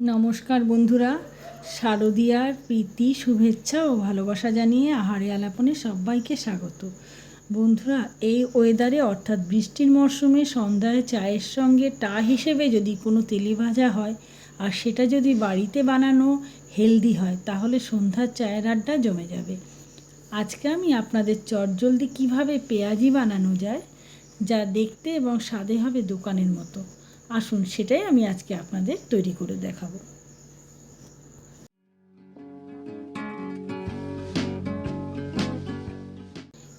নমস্কার বন্ধুরা। শারদীয়ার প্রীতি, শুভেচ্ছা ও ভালোবাসা জানিয়ে আহারে আলাপনে সবাইকে স্বাগত। বন্ধুরা, এই ওয়েদারে অর্থাৎ বৃষ্টির মরশুমে সন্ধ্যায় চায়ের সঙ্গে টা হিসেবে যদি কোনো তেলি ভাজা হয় আর সেটা যদি বাড়িতে বানানো হেলদি হয়, তাহলে সন্ধ্যার চায়ের আড্ডা জমে যাবে। আজকে আমি আপনাদের চটজলদি কীভাবে পেঁয়াজি বানানো যায়, যা দেখতে এবং স্বাদে হবে দোকানের মতো। আসুন সেটাই আমি আজকে আপনাদের তৈরি করে দেখাবো।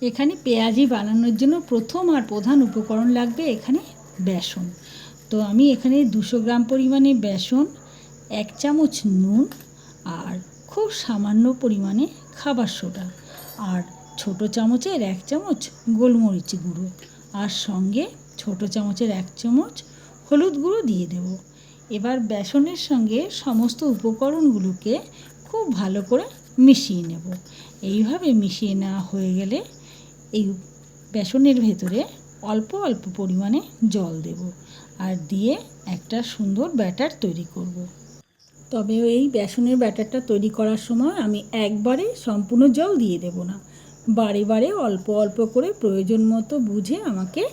এখানে পেঁয়াজি বানানোর জন্য প্রথম আর প্রধান উপকরণ লাগবে এখানে বেসন। তো আমি এখানে দুশো গ্রাম পরিমাণে বেসন, এক চামচ নুন আর খুব সামান্য পরিমাণে খাবার সোডা আর ছোট চামচের এক চামচ গোলমরিচ গুঁড়ো আর সঙ্গে ছোট চামচের এক চামচ হলুদ গুঁড়ো দিয়ে দেব। এবার বেসনের সঙ্গে সমস্ত উপকরণগুলোকে খুব ভালো করে মিশিয়ে নেব। এইভাবে মিশিয়ে নেওয়া হয়ে গেলে এই বেসনের ভেতরে অল্প অল্প পরিমাণে জল দেব আর দিয়ে একটা সুন্দর ব্যাটার তৈরি করব। তবে এই বেসনের ব্যাটারটা তৈরি করার সময় আমি একবারে সম্পূর্ণ জল দিয়ে দেব না। বারে বারে অল্প অল্প করে প্রয়োজন মতো বুঝে আমাকে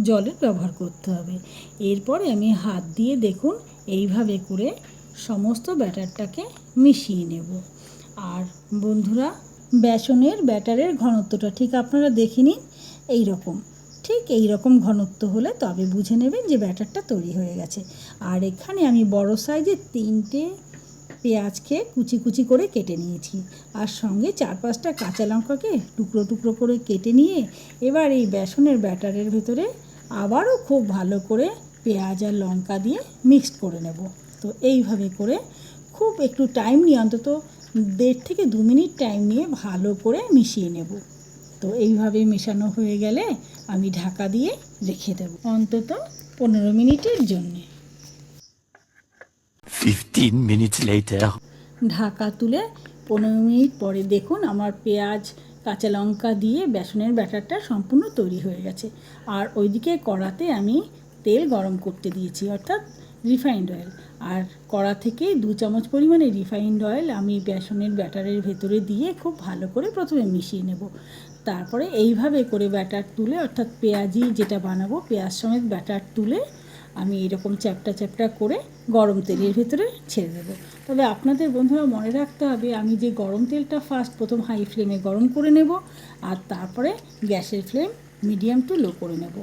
জলের ব্যবহার করতে হবে। এরপরে আমি হাত দিয়ে দেখুন, এইভাবে করে সমস্ত ব্যাটারটাকে মিশিয়ে নেব। আর বন্ধুরা, বেসনের ব্যাটারের ঘনত্বটা ঠিক আপনারা দেখে নিন এই রকম ঠিক এই রকম ঘনত্ব হলে তবে বুঝে নেবেন যে ব্যাটারটা তৈরি হয়ে গেছে। আর এখানে আমি বড় সাইজের তিনটে পেঁয়াজকে কুচি কুচি করে কেটে নিয়েছি। আর সঙ্গে চার পাঁচটা কাঁচা লঙ্কাকে টুকরো টুকরো করে কেটে নিয়ে এবার এই বেসনের ব্যাটারের ভেতরে আবারও খুব ভালো করে পেঁয়াজ আর লঙ্কা দিয়ে মিক্সড করে নেব। তো এইভাবে করে খুব একটু টাইম নিয়ে, অন্তত দেড় থেকে দু মিনিট টাইম নিয়ে ভালো করে মিশিয়ে নেব। তো এইভাবে মেশানো হয়ে গেলে আমি ঢাকা দিয়ে রেখে দেব অন্তত পনেরো মিনিটের জন্যে। 15 minutes later. ঢাকা তুলে পনেরো মিনিট পরে দেখুন আমার পেঁয়াজ, কাঁচা লঙ্কা দিয়ে বেসনের ব্যাটারটা সম্পূর্ণ তৈরি হয়ে গেছে। আর ওইদিকে কড়াতে আমি তেল গরম করতে দিয়েছি, অর্থাৎ রিফাইন্ড অয়েল আর কড়া থেকে দু চামচ পরিমাণে রিফাইন্ড অয়েল আমি বেসনের ব্যাটারের ভেতরে দিয়ে খুব ভালো করে প্রথমে মিশিয়ে নেব। তারপরে এইভাবে করে ব্যাটার তুলে, অর্থাৎ পেঁয়াজি যেটা বানাবো, পেঁয়াজ সমেত ব্যাটার তুলে আমি এরকম চ্যাপটা চ্যাপটা করে গরম তেলের ভেতরে ছেড়ে দেবো। তবে আপনাদের বন্ধুরা মনে রাখতে হবে, আমি যে গরম তেলটা ফার্স্ট প্রথম হাই ফ্লেমে গরম করে নেব আর তারপরে গ্যাসের ফ্লেম মিডিয়াম টু লো করে নেব।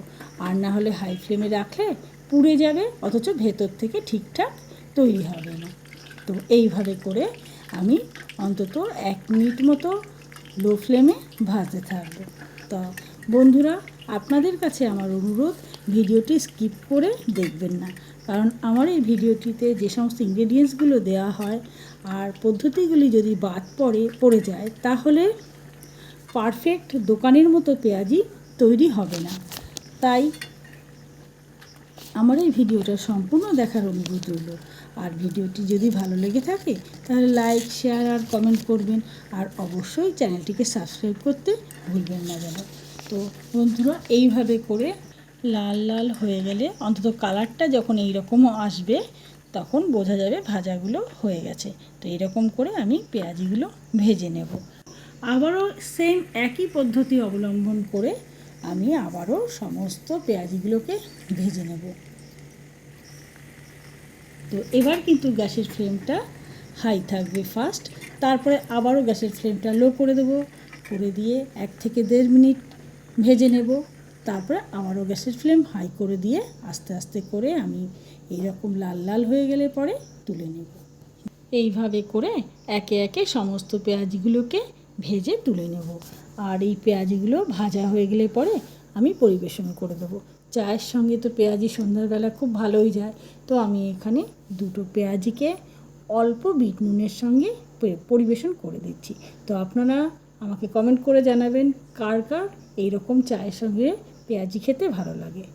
আর না হলে হাই ফ্লেমে রাখলে পুড়ে যাবে, অথচ ভেতর থেকে ঠিকঠাক তৈরি হবে না। তো এইভাবে করে আমি অন্তত এক মিনিট মতো লো ফ্লেমে ভাজতে থাকব। তো বন্ধুরা, আপনাদের কাছে আমার অনুরোধ ভিডিওটি স্কিপ করে দেখবেন না। কারণ আমার এই ভিডিওটিতে যে সমস্ত ইনগ্রেডিয়েন্টসগুলো দেওয়া হয় আর পদ্ধতিগুলি যদি বাদ পড়ে পড়ে যায়, তাহলে পারফেক্ট দোকানের মতো পেঁয়াজি তৈরি হবে না। তাই আমার এই ভিডিওটা সম্পূর্ণ দেখার অনুরোধ রইল। আর ভিডিওটি যদি ভালো লেগে থাকে, তাহলে লাইক শেয়ার আর কমেন্ট করবেন। আর অবশ্যই চ্যানেলটিকে সাবস্ক্রাইব করতে ভুলবেন না যেন। তো বন্ধুরা, এইভাবে করে লাল লাল হয়ে গেলে অন্তত কালারটা যখন এই রকমও আসবে, তখন বোঝা যাবে ভাজাগুলো হয়ে গেছে। তো এরকম করে আমি পেঁয়াজিগুলো ভেজে নেব। আবারও সেম একই পদ্ধতি অবলম্বন করে আমি আবারও সমস্ত পেঁয়াজিগুলোকে ভেজে নেব। তো এবার কিন্তু গ্যাসের ফ্লেমটা হাই থাকবে ফার্স্ট তারপরে আবারও গ্যাসের ফ্লেমটা লো করে দেবো। করে দিয়ে এক থেকে দেড় মিনিট ভেজে নেব। তারপরে আবারও গ্যাসের ফ্লেম হাই করে দিয়ে আস্তে আস্তে করে আমি এইরকম লাল লাল হয়ে গেলে পরে তুলে নেব। এইভাবে করে একে একে সমস্ত পেঁয়াজগুলোকে ভেজে তুলে নেব। আর এই পেঁয়াজগুলো ভাজা হয়ে গেলে পরে আমি পরিবেশন করে দেবো। চায়ের সঙ্গে তো পেঁয়াজি সন্ধ্যাবেলা খুব ভালোই যায়। তো আমি এখানে দুটো পেঁয়াজিকে অল্প বিট নুনের সঙ্গে পরিবেশন করে দিচ্ছি। তো আপনারা আমাকে কমেন্ট করে জানাবেন কার কার এইরকম চায়ের সঙ্গে পেঁয়াজি খেতে ভালো লাগে।